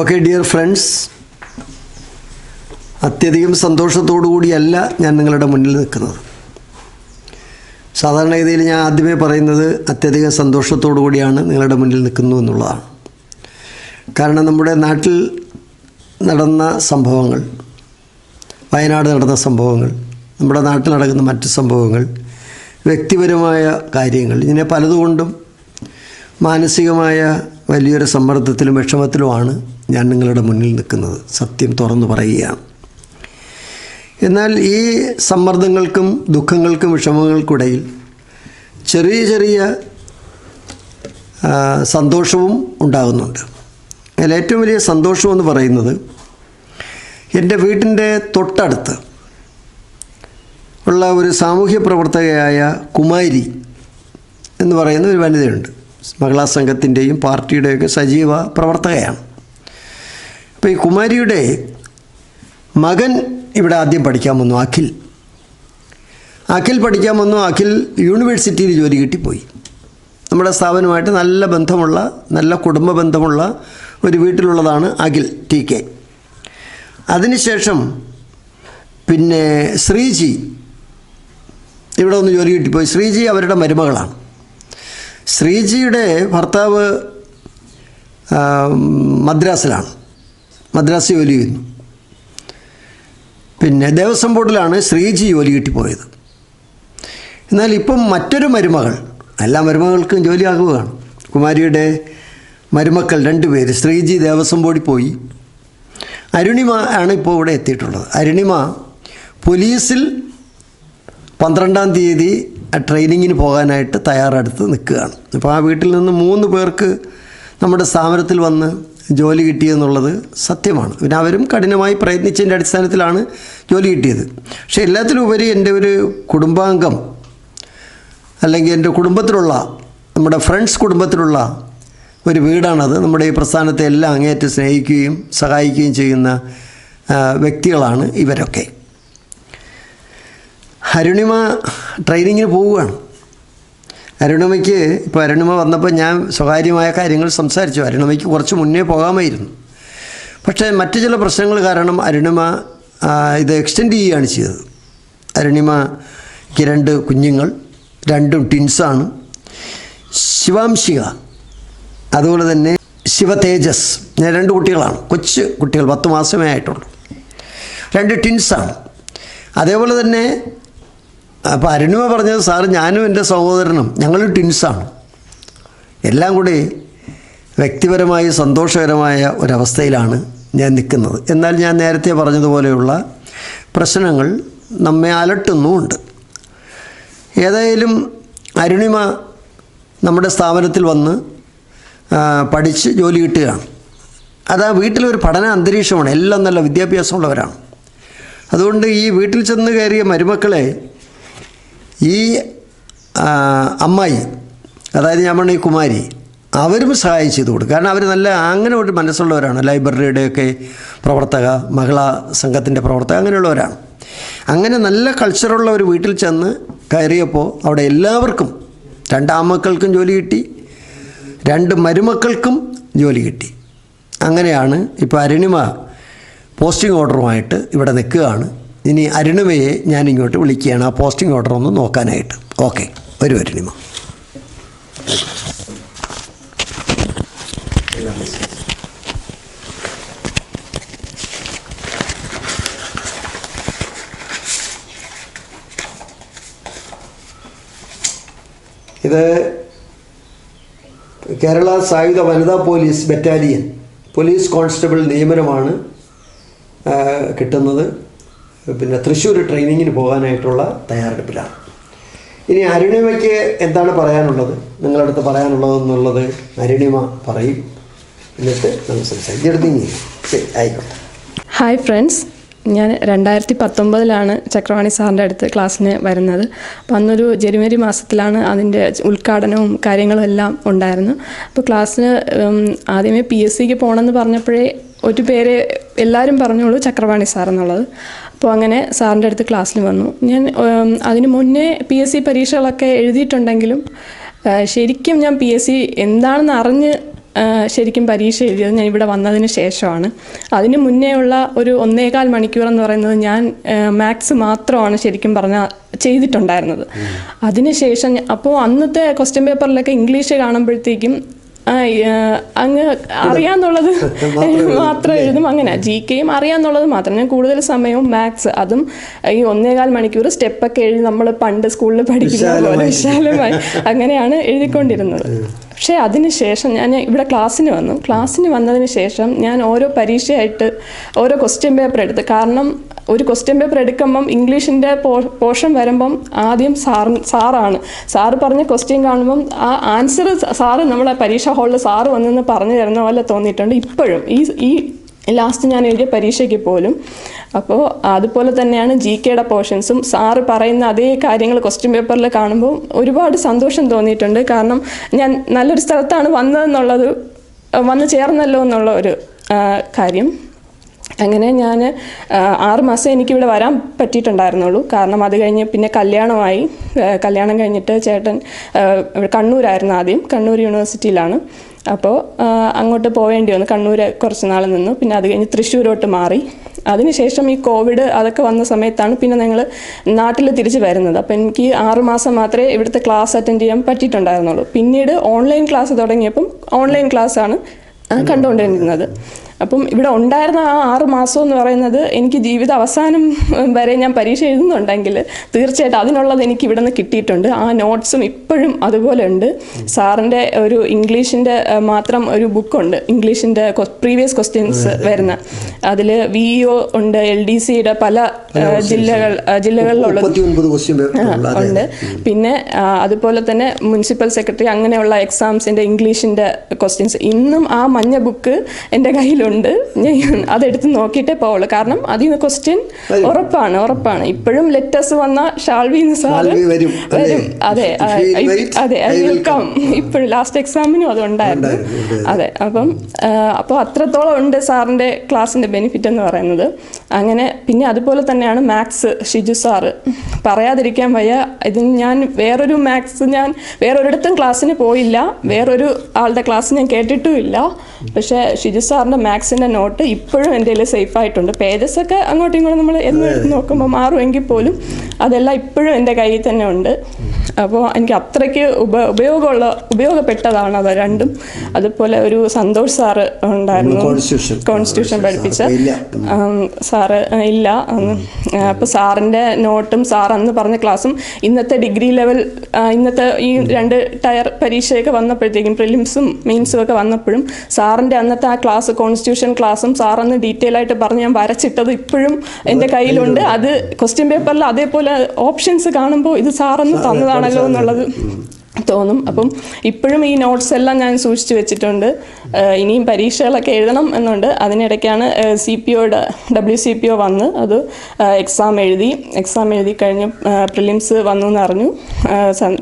Okay dear friends അത്യധികം സന്തോഷത്തോടു കൂടിയല്ല ഞാൻ നിങ്ങളുടെ മുന്നിൽ നിൽക്കുന്നത്. സാധാരണഗതിയിൽ ഞാൻ ആദ്യമേ പറയുന്നത് അത്യധികം സന്തോഷത്തോടു കൂടിയാണ് നിങ്ങളുടെ മുന്നിൽ നിൽക്കുന്നു എന്നുള്ളതാണ്. കാരണം നമ്മുടെ നാട്ടിൽ നടന്ന സംഭവങ്ങൾ വയനാട് നടന്ന സംഭവങ്ങൾ നമ്മുടെ നാട്ടിൽ നടക്കുന്ന മറ്റ് സംഭവങ്ങൾ വ്യക്തിപരമായ കാര്യങ്ങൾ ഇതിനെ പലതുകൊണ്ടും മാനസികമായ വലിയൊരു സമ്മർദ്ദത്തിലും വിഷമത്തിലുമാണ് ഞാൻ നിങ്ങളുടെ മുന്നിൽ നിൽക്കുന്നത്. സത്യം തുറന്നു പറയുകയാണ്. എന്നാൽ ഈ സമ്മർദ്ദങ്ങൾക്കും ദുഃഖങ്ങൾക്കും വിഷമങ്ങൾക്കിടയിൽ ചെറിയ ചെറിയ സന്തോഷവും ഉണ്ടാകുന്നുണ്ട്. അതിൽ ഏറ്റവും വലിയ സന്തോഷമെന്ന് പറയുന്നത് എന്റെ വീട്ടിന്റെ തൊട്ടടുത്ത് ഉള്ള ഒരു സാമൂഹ്യ പ്രവർത്തകയായ കുമാരി എന്ന് പറയുന്ന ഒരു വനിതയുണ്ട്. മഹിളാ സംഘത്തിന്റെയും പാർട്ടിയുടെയൊക്കെ സജീവ പ്രവർത്തകയാണ്. അപ്പോൾ ഈ കുമാരിയുടെ മകൻ ഇവിടെ ആദ്യം പഠിക്കാൻ വന്നു അഖിൽ. അഖിൽ പഠിക്കാൻ വന്നു അഖിൽ യൂണിവേഴ്സിറ്റിയിൽ ജോലി കിട്ടിപ്പോയി. നമ്മുടെ സ്ഥാപനമായിട്ട് നല്ല ബന്ധമുള്ള നല്ല കുടുംബ ബന്ധമുള്ള ഒരു വീട്ടിലുള്ളതാണ് അഖിൽ ടി കെ. അതിനുശേഷം പിന്നെ ശ്രീജി ഇവിടെ ഒന്ന് ജോലി കിട്ടിപ്പോയി. ശ്രീജി അവരുടെ മരുമകളാണ്. ശ്രീജിയുടെ ഭർത്താവ് മദ്രാസിലാണ്. മദ്രാസ് ജോലി ചെയ്യുന്നു. പിന്നെ ദേവസ്വം ബോർഡിലാണ് ശ്രീജി ജോലി കിട്ടിപ്പോയത്. എന്നാൽ ഇപ്പം മറ്റൊരു മരുമകൾ എല്ലാ മരുമകൾക്കും ജോലിയാകുകയാണ്. കുമാരിയുടെ മരുമക്കൾ രണ്ടുപേര് ശ്രീജി ദേവസ്വം ബോർഡിൽ പോയി. അരുണിമ ആണ് ഇപ്പോൾ ഇവിടെ എത്തിയിട്ടുള്ളത്. അരുണിമ പോലീസിൽ പന്ത്രണ്ടാം തീയതി ട്രെയിനിങ്ങിന് പോകാനായിട്ട് തയ്യാറെടുത്ത് നിൽക്കുകയാണ്. അപ്പോൾ ആ വീട്ടിൽ നിന്ന് മൂന്ന് പേർക്ക് നമ്മുടെ സ്ഥാപനത്തിൽ വന്ന് ജോലി കിട്ടിയെന്നുള്ളത് സത്യമാണ്. പിന്നെ അവരും കഠിനമായി പ്രയത്നിച്ചതിന്റെ അടിസ്ഥാനത്തിലാണ് ജോലി കിട്ടിയത്. പക്ഷേ എല്ലാത്തിലും ഉപരി എന്റെ ഒരു കുടുംബാംഗം അല്ലെങ്കിൽ എന്റെ കുടുംബത്തിലുള്ള നമ്മുടെ ഫ്രണ്ട്സ് കുടുംബത്തിലുള്ള ഒരു വീടാണത്. നമ്മുടെ ഈ പ്രസ്ഥാനത്തെ എല്ലാം അങ്ങേയറ്റം സ്നേഹിക്കുകയും സഹായിക്കുകയും ചെയ്യുന്ന വ്യക്തികളാണ് ഇവരൊക്കെ. അരുണിമ ട്രെയിനിങ്ങിന് പോവുകയാണ്. അരുണിമയ്ക്ക് ഇപ്പോൾ അരുണിമ വന്നപ്പോൾ ഞാൻ സ്വകാര്യമായ കാര്യങ്ങൾ സംസാരിച്ചു. അരുണിമയ്ക്ക് കുറച്ച് മുന്നേ പോകാമായിരുന്നു. പക്ഷേ മറ്റു ചില പ്രശ്നങ്ങൾ കാരണം അരുണിമ ഇത് എക്സ്റ്റെൻഡ് ചെയ്യുകയാണ് ചെയ്തത്. അരുണിമയ്ക്ക് രണ്ട് കുഞ്ഞുങ്ങൾ രണ്ടും ടിൻസാണ് ശിവാംശിക അതുപോലെ തന്നെ ശിവതേജസ് ഞാൻ രണ്ട് കുട്ടികളാണ്. കൊച്ചു കുട്ടികൾ പത്ത് മാസമേ ആയിട്ടുള്ളൂ. രണ്ട് ടിൻസാണ് അതേപോലെ തന്നെ അപ്പോൾ അരുണിമ പറഞ്ഞത് സാർ ഞാനും എന്റെ സഹോദരനും ഞങ്ങൾ ട്വിൻസാണ്. എല്ലാം കൂടി വ്യക്തിപരമായി സന്തോഷകരമായ ഒരവസ്ഥയിലാണ് ഞാൻ നിൽക്കുന്നത്. എന്നാൽ ഞാൻ നേരത്തെ പറഞ്ഞതുപോലെയുള്ള പ്രശ്നങ്ങൾ നമ്മെ അലട്ടുന്നുമുണ്ട്. ഏതായാലും അരുണിമ നമ്മുടെ സ്ഥാപനത്തിൽ വന്ന് പഠിച്ച് ജോലി കിട്ടുകയാണ്. അത് ആ വീട്ടിലൊരു പഠന അന്തരീക്ഷമാണ്. എല്ലാം നല്ല വിദ്യാഭ്യാസമുള്ളവരാണ്. അതുകൊണ്ട് ഈ വീട്ടിൽ ചെന്ന് കയറിയ മരുമക്കളെ ഈ അമ്മായി അതായത് ഞാൻ പറഞ്ഞ ഈ കുമാരി അവരും സഹായം ചെയ്തു കൊടുക്കും. കാരണം അവർ നല്ല അങ്ങനെ ഒരു മനസ്സുള്ളവരാണ്. ലൈബ്രറിയുടെയൊക്കെ പ്രവർത്തക മഹിളാ സംഘത്തിന്റെ പ്രവർത്തക അങ്ങനെയുള്ളവരാണ്. അങ്ങനെ നല്ല കൾച്ചറുള്ള ഒരു വീട്ടിൽ ചെന്ന് കയറിയപ്പോൾ അവിടെ എല്ലാവർക്കും രണ്ടാമക്കൾക്കും ജോലി കിട്ടി രണ്ട് മരുമക്കൾക്കും ജോലി കിട്ടി. അങ്ങനെയാണ് ഇപ്പോൾ അരുണിമ പോസ്റ്റിംഗ് ഓർഡറുമായിട്ട് ഇവിടെ നിൽക്കുകയാണ്. ഇനി അരുണിമയെ ഞാൻ ഇങ്ങോട്ട് വിളിക്കുകയാണ്. ആ പോസ്റ്റിംഗ് ഓർഡർ ഒന്ന് നോക്കാനായിട്ട്. ഓക്കെ ഒരു അരുണിമ. ഇത് കേരള സായുധ വനിതാ പോലീസ് ബറ്റാലിയൻ പോലീസ് കോൺസ്റ്റബിൾ നിയമനമാണ് കിട്ടുന്നത്. പിന്നെ തൃശ്ശൂർ ട്രെയിനിങ്ങിന് പോകാനായിട്ടുള്ള തയ്യാറെടുപ്പിലാണ്. ഇനി അരുണിമയ്ക്ക് എന്താണ് പറയാനുള്ളത്? നിങ്ങളുടെ അടുത്ത് പറയാനുള്ളത് എന്നുള്ളത് അരുണിമ പറയും. എന്നിട്ട് നമുക്ക് സംസാരിക്കും. ഇനി ശരി ആയിക്കോട്ടെ. ഹായ് ഫ്രണ്ട്സ് ഞാൻ രണ്ടായിരത്തി പത്തൊമ്പതിലാണ് ചക്രവാണി സാറിന്റെ അടുത്ത് ക്ലാസ്സിന് വരുന്നത്. അപ്പോൾ അന്നൊരു ജനുവരി മാസത്തിലാണ് അതിന്റെ ഉദ്ഘാടനവും കാര്യങ്ങളും എല്ലാം ഉണ്ടായിരുന്നു അപ്പോൾ ക്ലാസ്സിന് ആദ്യമേ പി എസ് സിക്ക് പോകണമെന്ന് പറഞ്ഞപ്പോഴേ ഒരു പേര് എല്ലാവരും പറഞ്ഞോളൂ ചക്രവാണി സാർ എന്നുള്ളത്. അപ്പോൾ അങ്ങനെ സാറിന്റെ അടുത്ത് ക്ലാസ്സിൽ വന്നു. ഞാൻ അതിന് മുന്നേ പി എസ് സി പരീക്ഷകളൊക്കെ എഴുതിയിട്ടുണ്ടെങ്കിലും ശരിക്കും ഞാൻ പി എസ് സി എന്താണെന്ന് അറിഞ്ഞ് ശരിക്കും പരീക്ഷ എഴുതിയത് ഞാൻ ഇവിടെ വന്നതിന് ശേഷമാണ്. അതിന് മുന്നേ ഉള്ള ഒരു ഒന്നേകാൽ മണിക്കൂർ എന്ന് പറയുന്നത് ഞാൻ മാത്സ് മാത്രമാണ് ശരിക്കും പറഞ്ഞാൽ ചെയ്തിട്ടുണ്ടായിരുന്നത്. അതിനുശേഷം അപ്പോൾ അന്നത്തെ ക്വസ്റ്റ്യൻ പേപ്പറിലൊക്കെ ഇംഗ്ലീഷ് കാണുമ്പോഴത്തേക്കും അങ്ങ് അറിയാന്നുള്ളത് മാത്രം എഴുതും. അങ്ങനെ ജി കെയും അറിയാന്നുള്ളത് മാത്രം. ഞാൻ കൂടുതൽ സമയവും മാത്സ് അതും ഈ ഒന്നേകാൽ മണിക്കൂർ സ്റ്റെപ്പൊക്കെ എഴുതി നമ്മൾ പണ്ട് സ്കൂളിൽ പഠിക്കുന്ന പോലെ വിശാലമായി. അങ്ങനെയാണ് എഴുതിക്കൊണ്ടിരുന്നത്. പക്ഷേ അതിനുശേഷം ഞാൻ ഇവിടെ ക്ലാസ്സിന് വന്നു. ക്ലാസ്സിന് വന്നതിന് ശേഷം ഞാൻ ഓരോ പരീക്ഷയായിട്ട് ഓരോ ക്വസ്റ്റ്യൻ പേപ്പർ എടുത്ത്. കാരണം ഒരു ക്വസ്റ്റ്യൻ പേപ്പർ എടുക്കുമ്പം ഇംഗ്ലീഷിന്റെ പോർഷൻ വരുമ്പം ആദ്യം സാർ സാറാണ്. സാറ് പറഞ്ഞ ക്വസ്റ്റ്യൻ കാണുമ്പം ആ ആൻസർ സാറ് നമ്മളെ പരീക്ഷാ ഹാളിൽ സാറ് വന്നെന്ന് പറഞ്ഞു തരുന്ന പോലെ തോന്നിയിട്ടുണ്ട് ഇപ്പോഴും. ഈ ഈ ലാസ്റ്റ് ഞാൻ എഴുതിയ പരീക്ഷയ്ക്ക് പോലും. അപ്പോൾ അതുപോലെ തന്നെയാണ് ജി കെയുടെ പോർഷൻസും സാറ് പറയുന്ന അതേ കാര്യങ്ങൾ ക്വസ്റ്റ്യൻ പേപ്പറിൽ കാണുമ്പോൾ ഒരുപാട് സന്തോഷം തോന്നിയിട്ടുണ്ട്. കാരണം ഞാൻ നല്ലൊരു സ്ഥലത്താണ് വന്നതെന്നുള്ളത് വന്നു ചേർന്നല്ലോ എന്നുള്ള ഒരു കാര്യം. അങ്ങനെ ഞാൻ ആറ് മാസം എനിക്കിവിടെ വരാൻ പറ്റിയിട്ടുണ്ടായിരുന്നുള്ളൂ. കാരണം അത് കഴിഞ്ഞ് പിന്നെ കല്യാണമായി. കല്യാണം കഴിഞ്ഞിട്ട് ചേട്ടൻ കണ്ണൂരായിരുന്നു ആദ്യം. കണ്ണൂർ യൂണിവേഴ്സിറ്റിയിലാണ്. അപ്പോൾ അങ്ങോട്ട് പോവേണ്ടി വന്നു. കണ്ണൂർ കുറച്ച് നാൾ നിന്നു. പിന്നെ അത് കഴിഞ്ഞ് തൃശ്ശൂരോട്ട് മാറി. അതിനുശേഷം ഈ കോവിഡ് അതൊക്കെ വന്ന സമയത്താണ് പിന്നെ ഞങ്ങൾ നാട്ടിൽ തിരിച്ച് വരുന്നത്. അപ്പോൾ എനിക്ക് ആറുമാസം മാത്രമേ ഇവിടുത്തെ ക്ലാസ് അറ്റൻഡ് ചെയ്യാൻ പറ്റിയിട്ടുണ്ടായിരുന്നുള്ളൂ. പിന്നീട് ഓൺലൈൻ ക്ലാസ് തുടങ്ങിയപ്പം ഓൺലൈൻ ക്ലാസ്സാണ് കണ്ടുകൊണ്ടിരുന്നത് അപ്പം ഇവിടെ ഉണ്ടായിരുന്ന ആ ആറ് മാസം എന്ന് പറയുന്നത് എനിക്ക് ജീവിത അവസാനം വരെ ഞാൻ പരീക്ഷ എഴുതുന്നുണ്ടെങ്കിൽ തീർച്ചയായിട്ടും അതിനുള്ളത് എനിക്ക് ഇവിടെ നിന്ന് കിട്ടിയിട്ടുണ്ട്. ആ നോട്ട്സും ഇപ്പോഴും അതുപോലെ ഉണ്ട്. സാറിന്റെ ഒരു ഇംഗ്ലീഷിന്റെ മാത്രം ഒരു ബുക്കുണ്ട്. ഇംഗ്ലീഷിന്റെ പ്രീവിയസ് ക്വസ്റ്റ്യൻസ് വരുന്ന. അതിൽ വി ഒ ഉണ്ട് എൽ ഡി സിയുടെ പല ജില്ലകൾ ജില്ലകളിലുള്ള ഉണ്ട്. പിന്നെ അതുപോലെ തന്നെ മുനിസിപ്പൽ സെക്രട്ടറി അങ്ങനെയുള്ള എക്സാംസിന്റെ ഇംഗ്ലീഷിന്റെ ക്വസ്റ്റ്യൻസ്. ഇന്നും ആ മഞ്ഞ ബുക്ക് എന്റെ കയ്യിലുണ്ട്. ഞാൻ അതെടുത്ത് നോക്കിയിട്ടേ പോവുള്ളൂ. കാരണം അതിൽ നിന്ന് ക്വസ്റ്റ്യൻ ഉറപ്പാണ് ഉറപ്പാണ്. ഇപ്പോഴും ലെറ്റേഴ്സ് വന്ന ഷാൾവി വരും, അതെ. അതെ വെൽക്കം ഇപ്പോഴും ലാസ്റ്റ് എക്സാമിനും അതുണ്ടായിരുന്നു. അതെ. അപ്പം അപ്പോൾ അത്രത്തോളം ഉണ്ട് സാറിന്റെ ക്ലാസ്സിന്റെ ബെനിഫിറ്റ് എന്ന് പറയുന്നത്. അങ്ങനെ പിന്നെ അതുപോലെ തന്നെയാണ് മാത്സ് ഷിജു സാറ്. പറയാതിരിക്കാൻ വയ്യ. ഇത് ഞാൻ വേറൊരു മാത്സ് ഞാൻ വേറൊരിടത്തും ക്ലാസ്സിന് പോയില്ല. വേറൊരു ആളുടെ ക്ലാസ് ഞാൻ കേട്ടിട്ടുമില്ല. പക്ഷേ ഷിജു സാറിന്റെ മാത്സിന്റെ നോട്ട് ഇപ്പോഴും എന്റെ കയ്യിൽ സേഫ് ആയിട്ടുണ്ട്. പേജസ് ഒക്കെ അങ്ങോട്ടും ഇങ്ങോട്ടും നമ്മൾ എന്ന് നോക്കുമ്പോൾ മാറുമെങ്കിൽ പോലും അതെല്ലാം ഇപ്പോഴും എന്റെ കയ്യിൽ തന്നെ ഉണ്ട്. അപ്പോൾ എനിക്ക് അത്രയ്ക്ക് ഉപ ഉപയോഗമുള്ള ഉപയോഗപ്പെട്ടതാണ് അത് രണ്ടും. അതുപോലെ ഒരു സന്തോഷ് സാറ് ഉണ്ടായിരുന്നു. കോൺസ്റ്റിറ്റ്യൂഷൻ പഠിപ്പിച്ച. സാറ് ഇല്ല. അപ്പോൾ സാറിന്റെ നോട്ടും സാർ അന്ന് പറഞ്ഞ ക്ലാസ്സും ഇന്നത്തെ ഡിഗ്രി ലെവൽ ഇന്നത്തെ ഈ രണ്ട് ടയർ പരീക്ഷയൊക്കെ വന്നപ്പോഴത്തേക്കും പ്രിലിംസും മെയിൻസും ഒക്കെ വന്നപ്പോഴും സാറിന്റെ അന്നത്തെ ആ ക്ലാസ് കോൺസ്റ്റിറ്റ്യൂഷൻ ക്ലാസ്സും സാർ അന്ന് ഡീറ്റെയിൽ ആയിട്ട് പറഞ്ഞ് ഞാൻ വരച്ചിട്ടത് ഇപ്പോഴും എന്റെ കയ്യിലുണ്ട്. അത് ക്വസ്റ്റ്യൻ പേപ്പറിൽ അതേപോലെ ഓപ്ഷൻസ് കാണുമ്പോൾ ഇത് സാറന്ന് തന്നതാണല്ലോ എന്നുള്ളത്. തോന്നും. അപ്പം ഇപ്പോഴും ഈ നോട്ട്സ് എല്ലാം ഞാൻ സൂക്ഷിച്ചു വെച്ചിട്ടുണ്ട്. ഇനിയും പരീക്ഷകളൊക്കെ എഴുതണം എന്നുണ്ട്. അതിനിടയ്ക്കാണ് സി പി ഒയുടെ ഡബ്ല്യു സി പി ഒ വന്ന് അത് എക്സാം എഴുതി എക്സാം എഴുതി കഴിഞ്ഞ് പ്രിലിംസ് വന്നു എന്ന് അറിഞ്ഞു.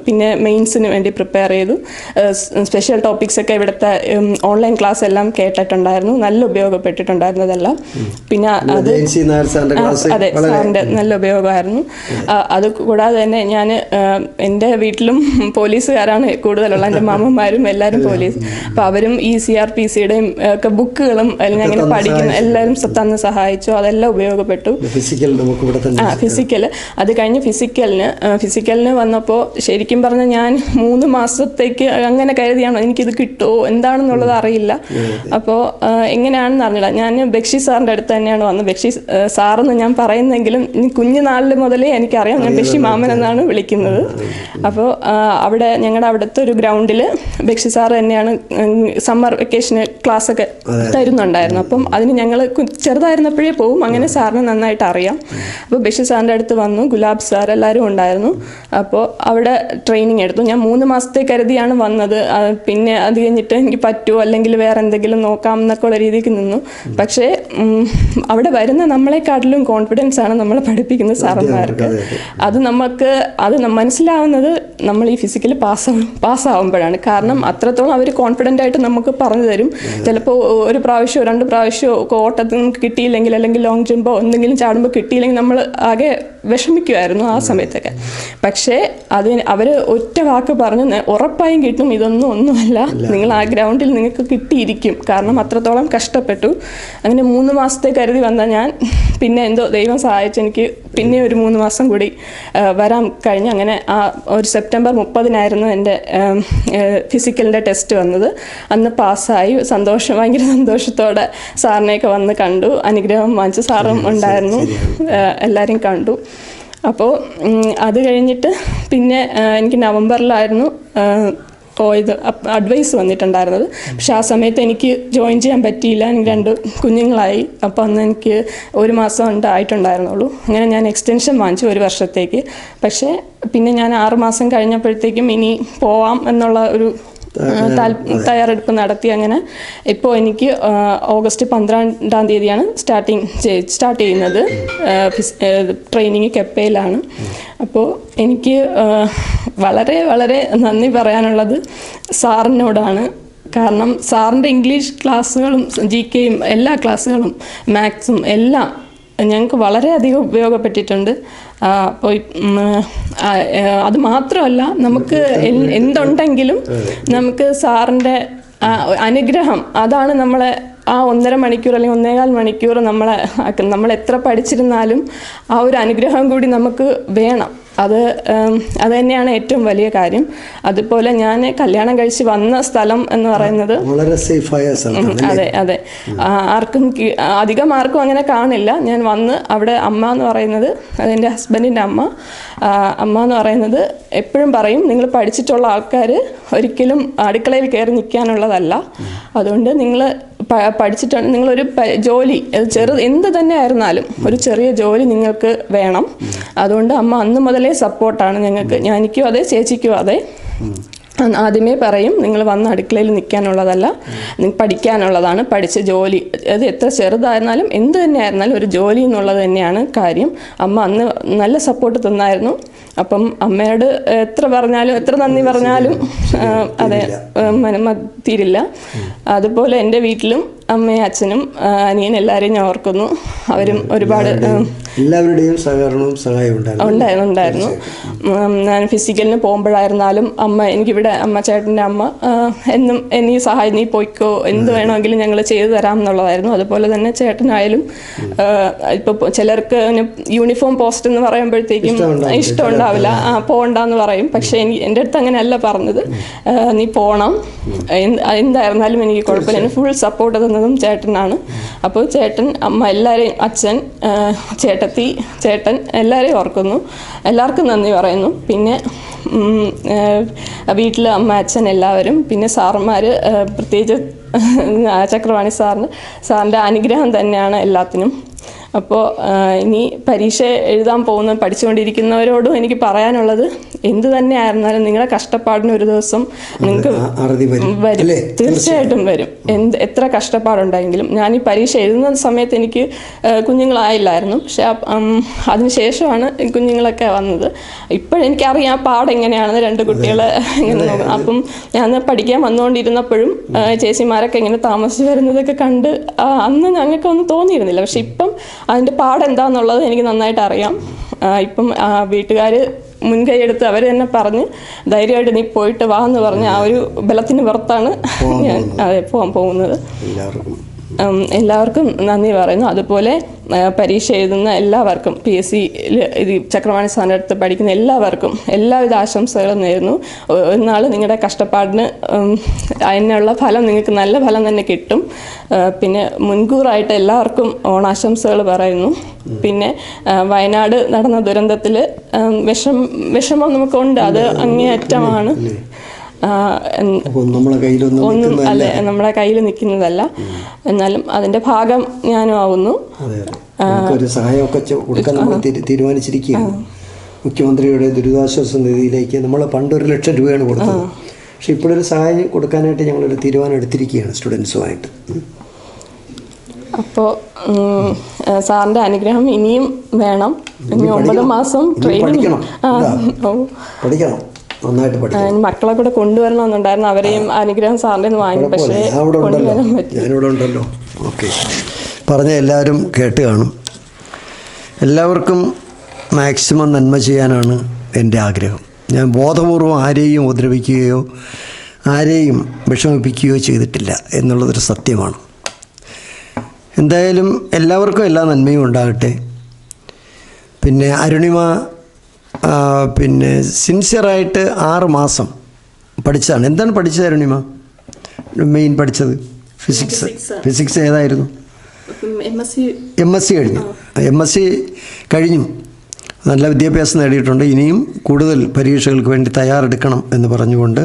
പിന്നെ മെയിൻസിന് വേണ്ടി പ്രിപ്പയർ ചെയ്തു. സ്പെഷ്യൽ ടോപ്പിക്സ് ഒക്കെ ഇവിടുത്തെ ഓൺലൈൻ ക്ലാസ് എല്ലാം കേട്ടിട്ടുണ്ടായിരുന്നു. നല്ല ഉപയോഗപ്പെട്ടിട്ടുണ്ടായിരുന്നു അതെല്ലാം. പിന്നെ അത് അതെ സാറിന്റെ നല്ല ഉപയോഗമായിരുന്നു. അത് കൂടാതെ തന്നെ ഞാൻ എന്റെ വീട്ടിലും പോലീസുകാരാണ് കൂടുതലുള്ള എന്റെ മാമന്മാരും എല്ലാവരും പോലീസ്. അപ്പോൾ അവരും ഈ സി ആർ പി സിയുടെയും ഒക്കെ ബുക്കുകളും അല്ലെങ്കിൽ അങ്ങനെ പഠിക്കുന്ന. എല്ലാവരും തന്ന് സഹായിച്ചു. അതെല്ലാം ഉപയോഗപ്പെട്ടു. ഫിസിക്കൽ നമുക്ക് ഇവിടെ ആ ഫിസിക്കൽ അത് കഴിഞ്ഞ് ഫിസിക്കലിന് ഫിസിക്കലിന് വന്നപ്പോൾ ശരിക്കും പറഞ്ഞാൽ ഞാൻ മൂന്ന് മാസത്തേക്ക് അങ്ങനെ കരുതിയാണോ എനിക്കിത് കിട്ടുമോ എന്താണെന്നുള്ളത് അറിയില്ല. അപ്പോൾ എങ്ങനെയാണെന്ന് അറിഞ്ഞില്ല. ഞാൻ ബക്ഷി സാറിന്റെ അടുത്ത് തന്നെയാണ് വന്നത്. ബക്ഷി സാറെന്ന് ഞാൻ പറയുന്നെങ്കിലും കുഞ്ഞുനാളിൽ മുതലേ എനിക്കറിയാം. ഞാൻ ബക്ഷി മാമൻ എന്നാണ് വിളിക്കുന്നത്. അപ്പോൾ അവിടെ ഞങ്ങളുടെ അവിടുത്തെ ഒരു ഗ്രൗണ്ടിൽ ബക്ഷി സാർ തന്നെയാണ് സമ്മർ വെക്കേഷന് ക്ലാസ്സൊക്കെ തരുന്നുണ്ടായിരുന്നു. അപ്പം അതിന് ഞങ്ങൾ ചെറുതായിരുന്നപ്പോഴേ പോവും. അങ്ങനെ സാറിന് നന്നായിട്ട് അറിയാം അപ്പോൾ ബഷീർ സാറിന്റെ അടുത്ത് വന്നു. ഗുലാബ് സാർ എല്ലാവരും ഉണ്ടായിരുന്നു. അപ്പോൾ അവിടെ ട്രെയിനിങ് എടുത്തു. ഞാൻ മൂന്ന് മാസത്തെ കരുതിയാണ് വന്നത്. പിന്നെ അത് കഴിഞ്ഞിട്ട് എനിക്ക് പറ്റുമോ അല്ലെങ്കിൽ വേറെ എന്തെങ്കിലും നോക്കാം എന്നൊക്കെ ഉള്ള രീതിക്ക് നിന്നു. പക്ഷേ അവിടെ വരുന്ന നമ്മളെക്കാട്ടിലും കോൺഫിഡൻസ് ആണ് നമ്മളെ പഠിപ്പിക്കുന്ന സാറന്മാർക്ക്. അത് നമുക്ക് അത്. മനസ്സിലാവുന്നത് നമ്മൾ ഈ ഫിസിക്കൽ പാസ് പാസ്സാവുമ്പോഴാണ്. കാരണം അത്രത്തോളം അവർ കോൺഫിഡന്റ് ആയിട്ട് നമുക്ക് പറഞ്ഞു തരും. ചിലപ്പോൾ ഒരു പ്രാവശ്യമോ രണ്ട് പ്രാവശ്യമോ ഓട്ടത്തിൽ നമുക്ക് കിട്ടിയില്ലെങ്കിൽ അല്ലെങ്കിൽ ലോങ് ജമ്പോ എന്തെങ്കിലും ചാടുമ്പോൾ കിട്ടിയില്ലെങ്കിൽ നമ്മൾ ആകെ വിഷമിക്കുമായിരുന്നു ആ സമയത്തൊക്കെ. പക്ഷേ അതിന് അവർ ഒറ്റ വാക്ക് പറഞ്ഞ് "നെ- ഉറപ്പായും കിട്ടും. ഇതൊന്നും ഒന്നുമല്ല. നിങ്ങൾ ആ ഗ്രൗണ്ടിൽ നിങ്ങൾക്ക് കിട്ടിയിരിക്കും. കാരണം അത്രത്തോളം കഷ്ടപ്പെട്ടു. അങ്ങനെ മൂന്ന് മാസത്തെ കരുതി വന്ന ഞാൻ പിന്നെ എന്തോ ദൈവം സഹായിച്ച് എനിക്ക് പിന്നെ ഒരു മൂന്ന് മാസം കൂടി വരാൻ കഴിഞ്ഞ്. അങ്ങനെ ആ ഒരു സെപ്റ്റംബർ മുപ്പതിനായിരുന്നു എന്റെ ഫിസിക്കലിന്റെ ടെസ്റ്റ് വന്നത്. അന്ന് പാസ്സായി സന്തോഷം ഭയങ്കര സന്തോഷത്തോടെ സാറിനെയൊക്കെ വന്ന് കണ്ടു. അനുഗ്രഹം വാങ്ങിച്ചു സാറും ഉണ്ടായിരുന്നു. എല്ലാവരെയും കണ്ടു. അപ്പോൾ അത് കഴിഞ്ഞിട്ട് പിന്നെ എനിക്ക് നവംബറിലായിരുന്നു പോയത്. അഡ്വൈസ് വന്നിട്ടുണ്ടായിരുന്നത്. പക്ഷെ ആ സമയത്ത് എനിക്ക് ജോയിൻ ചെയ്യാൻ പറ്റിയില്ല. എനിക്ക് രണ്ട് കുഞ്ഞുങ്ങളായി. അപ്പോൾ അന്ന് എനിക്ക് ഒരു മാസം ഉണ്ടായിട്ടുണ്ടായിരുന്നുള്ളൂ അങ്ങനെ ഞാൻ എക്സ്റ്റൻഷൻ വാങ്ങിച്ചു ഒരു വർഷത്തേക്ക്. പക്ഷേ പിന്നെ ഞാൻ ആറ് മാസം കഴിഞ്ഞപ്പോഴത്തേക്കും ഇനി പോവാം എന്നുള്ള ഒരു തയ്യാറെടുപ്പ് നടത്തി അങ്ങനെ ഇപ്പോൾ എനിക്ക് ഓഗസ്റ്റ് പന്ത്രണ്ടാം തീയതിയാണ് സ്റ്റാർട്ടിങ് സ്റ്റാർട്ട് ചെയ്യുന്നത്. ട്രെയിനിങ് കെപ്പയിലാണ് അപ്പോൾ എനിക്ക് വളരെ വളരെ നന്ദി പറയാനുള്ളത് സാറിനോടാണ്. കാരണം സാറിന്റെ ഇംഗ്ലീഷ് ക്ലാസ്സുകളും ജി കെയും എല്ലാ ക്ലാസ്സുകളും മാത്സും എല്ലാം ഞങ്ങൾക്ക് വളരെയധികം ഉപയോഗപ്പെട്ടിട്ടുണ്ട്. അപ്പോൾ അത് മാത്രമല്ല നമുക്ക് എന്തുണ്ടെങ്കിലും നമുക്ക് സാറിന്റെ അനുഗ്രഹം അതാണ് നമ്മളെ ആ ഒന്നര മണിക്കൂർ അല്ലെങ്കിൽ ഒന്നേകാൽ മണിക്കൂർ നമ്മളെ നമ്മൾ എത്ര പഠിച്ചിരുന്നാലും ആ ഒരു അനുഗ്രഹം കൂടി നമുക്ക് വേണം. അത് അത് തന്നെയാണ് ഏറ്റവും വലിയ കാര്യം. അതുപോലെ ഞാൻ കല്യാണം കഴിച്ച് വന്ന സ്ഥലം എന്ന് പറയുന്നത് വളരെ സേഫായ അതെ അതെ. ആർക്കും അധികം ആർക്കും അങ്ങനെ കാണില്ല. ഞാൻ വന്ന് അവിടെ അമ്മ എന്ന് പറയുന്നത് അതെന്റെ ഹസ്ബൻഡിന്റെ അമ്മ. അമ്മ എന്ന് പറയുന്നത് എപ്പോഴും പറയും നിങ്ങൾ പഠിച്ചിട്ടുള്ള ആൾക്കാർ ഒരിക്കലും അടുക്കളയിൽ കയറി നിൽക്കാനുള്ളതല്ല. അതുകൊണ്ട് നിങ്ങൾ പഠിച്ചിട്ടുണ്ട് നിങ്ങളൊരു ജോലി ചെറു എന്ത് തന്നെ ആയിരുന്നാലും ഒരു ചെറിയ ജോലി നിങ്ങൾക്ക് വേണം. അതുകൊണ്ട് അമ്മ അന്ന് മുതലേ സപ്പോർട്ടാണ് ഞങ്ങൾക്ക്. ഞാനിക്കും അതെ ചേച്ചിക്കും അതെ? ആദ്യമേ പറയും നിങ്ങൾ വന്ന് അടുക്കളയിൽ നിൽക്കാനുള്ളതല്ല നിങ്ങൾ പഠിക്കാനുള്ളതാണ് പഠിച്ച് ജോലി. അത് എത്ര ചെറുതായിരുന്നാലും എന്ത് തന്നെ ആയിരുന്നാലും ഒരു ജോലി എന്നുള്ളത് തന്നെയാണ് കാര്യം. അമ്മ അന്ന് നല്ല സപ്പോർട്ട് തന്നായിരുന്നു. അപ്പം അമ്മയോട് എത്ര പറഞ്ഞാലും എത്ര നന്ദി പറഞ്ഞാലും അതെ തീരില്ല. അതുപോലെ എന്റെ വീട്ടിലും അമ്മയും അച്ഛനും അനിയനും അനിയൻ എല്ലാവരെയും ഞാൻ ഓർക്കുന്നു. അവരും ഒരുപാട് എല്ലാവരുടെയും സഹകരണവും സഹായവും ഉണ്ടായിരുന്നു. ഉണ്ടായിരുന്നു ഞാൻ ഫിസിക്കലിന് പോകുമ്പോഴായിരുന്നാലും അമ്മ എനിക്കിവിടെ അമ്മ ചേട്ടന്റെ അമ്മ എന്നും എന്നെ സഹായം നീ പോയിക്കോ എന്ത് വേണമെങ്കിലും ഞങ്ങൾ ചെയ്തു തരാം എന്നുള്ളതായിരുന്നു. അതുപോലെ തന്നെ ചേട്ടനായാലും ഇപ്പോൾ ചിലർക്ക് യൂണിഫോം പോസ്റ്റ് എന്ന് പറയുമ്പോഴത്തേക്കും ഇഷ്ടം ഉണ്ടാവില്ല ആ പോകണ്ടെന്ന് പറയും. പക്ഷേ എനിക്ക് എന്റെ അടുത്ത് അങ്ങനെയല്ല പറഞ്ഞത്. നീ പോകണം എന്ത് എന്തായിരുന്നാലും എനിക്ക് കുഴപ്പമില്ല. എന്നെ ഫുൾ സപ്പോർട്ട് തന്നതും ചേട്ടനാണ്. അപ്പോൾ ചേട്ടൻ അമ്മ എല്ലാവരെയും അച്ഛൻ ചേട്ടത്തി ചേട്ടൻ എല്ലാവരെയും ഓർക്കുന്നു. എല്ലാവർക്കും നന്ദി പറയുന്നു. പിന്നെ വീട്ടിൽ അമ്മ അച്ഛൻ എല്ലാവരും പിന്നെ സാറന്മാർ പ്രത്യേകിച്ച് ചക്രവാണി സാറിന് സാറിന്റെ അനുഗ്രഹം തന്നെയാണ് എല്ലാത്തിനും. അപ്പോൾ ഇനി പരീക്ഷ എഴുതാൻ പോകുന്ന പഠിച്ചുകൊണ്ടിരിക്കുന്നവരോടും എനിക്ക് പറയാനുള്ളത് എന്ത് തന്നെ ആയിരുന്നാലും നിങ്ങളുടെ കഷ്ടപ്പാടിന് ഒരു ദിവസം നിങ്ങൾക്ക് ആ- വരും. തീർച്ചയായിട്ടും വരും. എന്ത് എത്ര കഷ്ടപ്പാടുണ്ടെങ്കിലും ഞാൻ ഈ പരീക്ഷ എഴുതുന്ന സമയത്ത് എനിക്ക് ആ, കുഞ്ഞുങ്ങളായില്ലായിരുന്നു. പക്ഷെ അതിനുശേഷമാണ് കുഞ്ഞുങ്ങളൊക്കെ വന്നത്. ഇപ്പോഴെനിക്കറിയാം പാട് എങ്ങനെയാണെന്ന് രണ്ട് കുട്ടികളെ ഇങ്ങനെ നോക്കുന്നത് അപ്പം ഞാൻ പഠിക്കാൻ വന്നുകൊണ്ടിരുന്നപ്പോഴും ആ, ചേച്ചിമാരൊക്കെ ഇങ്ങനെ താമസിച്ച് വരുന്നതൊക്കെ കണ്ട് അന്ന് ഞങ്ങൾക്ക് ഒന്നും തോന്നിയിരുന്നില്ല. പക്ഷെ ഇപ്പം അതിന്റെ പാടെന്താന്നുള്ളത് എനിക്ക് നന്നായിട്ട് അറിയാം. ആ, ഇപ്പം വീട്ടുകാർ മുൻകൈ എടുത്ത് അവർ തന്നെ പറഞ്ഞ് ധൈര്യമായിട്ട് നീ പോയിട്ട് വാ എന്ന് പറഞ്ഞ് ആ ഒരു ബലത്തിന് പുറത്താണ് ഞാൻ അതെ പോകാൻ പോകുന്നത്. എല്ലാവർക്കും. എല്ലാവർക്കും നന്ദി പറയുന്നു. അതുപോലെ പരീക്ഷ എഴുതുന്ന എല്ലാവർക്കും പി എസ് സി ചക്രവാണി അടുത്ത് പഠിക്കുന്ന എല്ലാവർക്കും എല്ലാവിധ ആശംസകളും നേരുന്നു. ഒന്നാൾ നിങ്ങളുടെ കഷ്ടപ്പാടിന് അതിനുള്ള ഫലം നിങ്ങൾക്ക് നല്ല ഫലം തന്നെ കിട്ടും. പിന്നെ മുൻകൂറായിട്ട് എല്ലാവർക്കും ഓണാശംസകൾ പറയുന്നു. പിന്നെ വയനാട് നടന്ന ദുരന്തത്തിൽ വിഷം വിഷമം നമുക്കുണ്ട്. അത് അങ്ങേയറ്റമാണ്. ഒന്നും അല്ലെ നമ്മുടെ കയ്യിൽ നിൽക്കുന്നതല്ല. എന്നാലും അതിന്റെ ഭാഗം ഞാനും ആവുന്നു. സഹായമൊക്കെ ചെ- കൊടുക്കാൻ നമ്മൾ തീരുമാനിച്ചിരിക്കുകയാണ്. മുഖ്യമന്ത്രിയുടെ ദുരിതാശ്വാസ നിധിയിലേക്ക് നമ്മൾ പണ്ട് ഒരു ലക്ഷം രൂപയാണ് കൊടുത്തത്. പക്ഷെ ഇപ്പോഴൊരു സഹായം കൊടുക്കാനായിട്ട് ഞങ്ങളൊരു തീരുമാനം എടുത്തിരിക്കുകയാണ് സ്റ്റുഡൻസുമായിട്ട്. അപ്പോൾ സാറിന്റെ അനുഗ്രഹം ഇനിയും വേണം. ഇനി ഒമ്പത് മാസം പഠിക്കണം. ട്രെയിനിങ് പഠിക്കണം. നന്നായിട്ട് മക്കളെ കൂടെ കൊണ്ടുവരണമെന്നുണ്ടായിരുന്നു. അവരെയും അനുഗ്രഹം സാറിന്റെ വാങ്ങി. പക്ഷേ ഉണ്ടല്ലോ. കൊണ്ടുവരാൻ പറ്റി. ഞാനിവിടെ ഉണ്ടല്ലോ. ഓക്കെ. പറഞ്ഞ എല്ലാവരും കേട്ട് കാണും. എല്ലാവർക്കും മാക്സിമം നന്മ ചെയ്യാനാണ് എന്റെ ആഗ്രഹം. ഞാൻ ബോധപൂർവം ആരെയും ഉപദ്രവിക്കുകയോ ആരെയും വിഷമിപ്പിക്കുകയോ ചെയ്തിട്ടില്ല എന്നുള്ളതൊരു സത്യമാണ്. എന്തായാലും എല്ലാവർക്കും എല്ലാ നന്മയും ഉണ്ടാകട്ടെ. പിന്നെ അരുണിമ പിന്നെ സിൻസിയറായിട്ട് ആറ് മാസം പഠിച്ചതാണ്. എന്താണ് പഠിച്ചത് അരുണിമ? മെയിൻ പഠിച്ചത്? ഫിസിക്സ് ഫിസിക്സ് ഏതായിരുന്നു? എം എസ് സി കഴിഞ്ഞു. എം എസ് സി കഴിഞ്ഞു. നല്ല വിദ്യാഭ്യാസം നേടിയിട്ടുണ്ട്. ഇനിയും കൂടുതൽ പരീക്ഷകൾക്ക് വേണ്ടി തയ്യാറെടുക്കണം എന്ന് പറഞ്ഞുകൊണ്ട്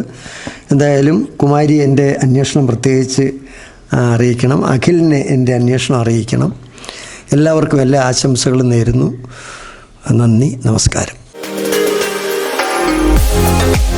എന്തായാലും കുമാരി എന്റെ അന്വേഷണം പ്രത്യേകിച്ച് അറിയിക്കണം. അഖിലിനെ എന്റെ അന്വേഷണം അറിയിക്കണം. എല്ലാവർക്കും എല്ലാ ആശംസകളും നേരുന്നു. നന്ദി. നമസ്കാരം. Thank